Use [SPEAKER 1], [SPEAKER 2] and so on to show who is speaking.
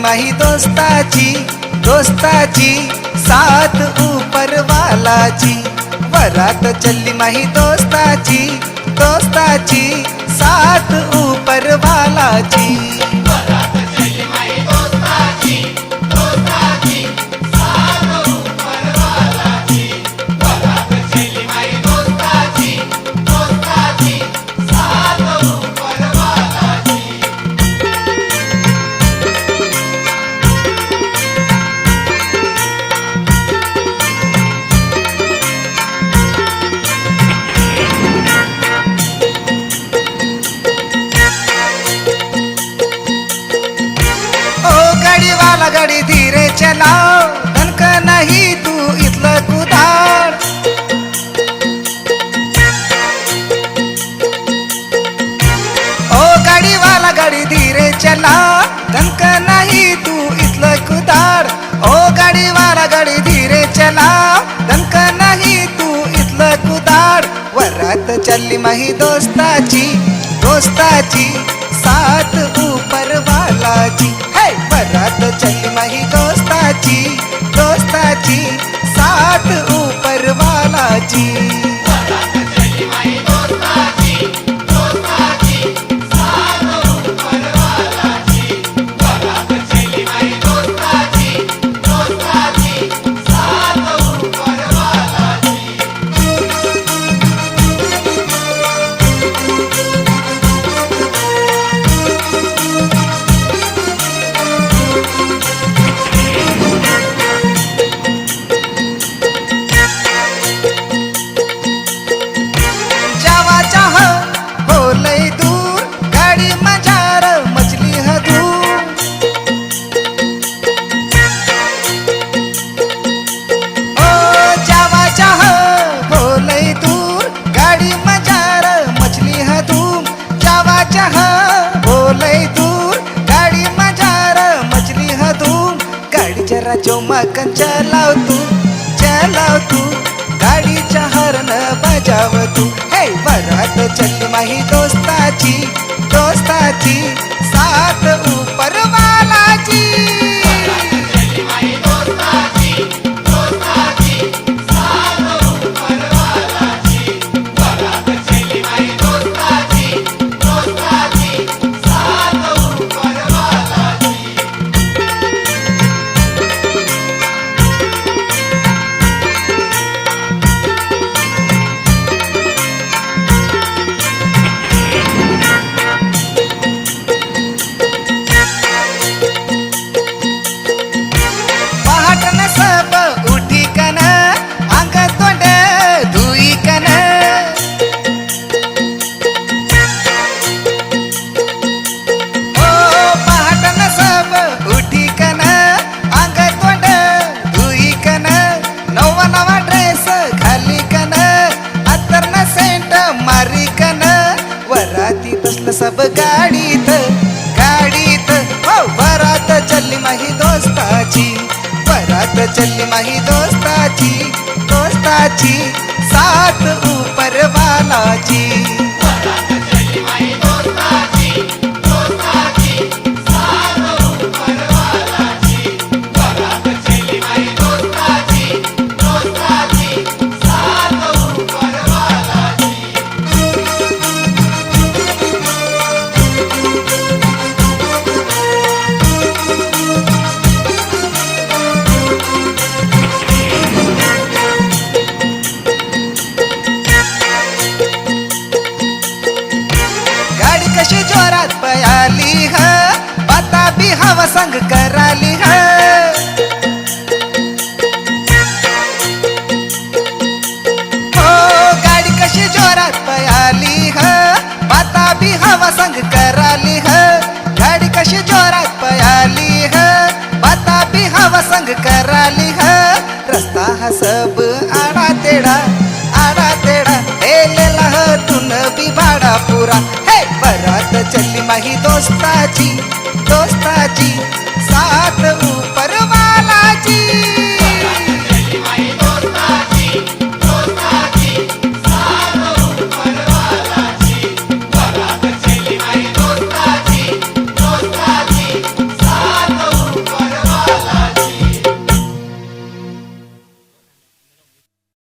[SPEAKER 1] माही दोस्ताची दोस्ताची साथ ऊपर वालाची वरात चल्ली माही दोस्ताची दोस्ताची साथ ऊपर वालाची गाडी वाला गाडी धीरे चलाव धनक नाही तू इथलं कुदाड ओ गाडी वाला गाडी धीरे चलाव धनक नाही तू इथलं कुदाड ओ गाडी वाला गाडी धीरे चलाव धनक नाही तू इथलं कुदाड वरात चल्ली माही दोस्ताची दोस्ताची साथ ऊपर वालाची हे हो जरा चौमाकन चलाव तू चलाव तू. गाडीच्या हरण बजाव तू. हे बरात चल माही दोस्ताची दोस्ताची. साथ उ सब गाडीत गाडीत. हो बरात चल्ली माही दोस्ताची बरात चल्ली माही दोस्ताची दोस्ताची सात ऊपर वालाची. संग कराली ह। हो गाडी कशी जोरात पयाली ह। पाता बी हवा संग कराली ह। गाडी कशी जोरात पयाली ह। पाता बी हवा संग कराली ह। रस्ता हा सब आडा तेडा आडा तेडा। हेलेला ह तुन बी भाडा पुरा। हे बरात चल्ली माही दोस्ताची। दोस्ताची साथ ऊपर वालाची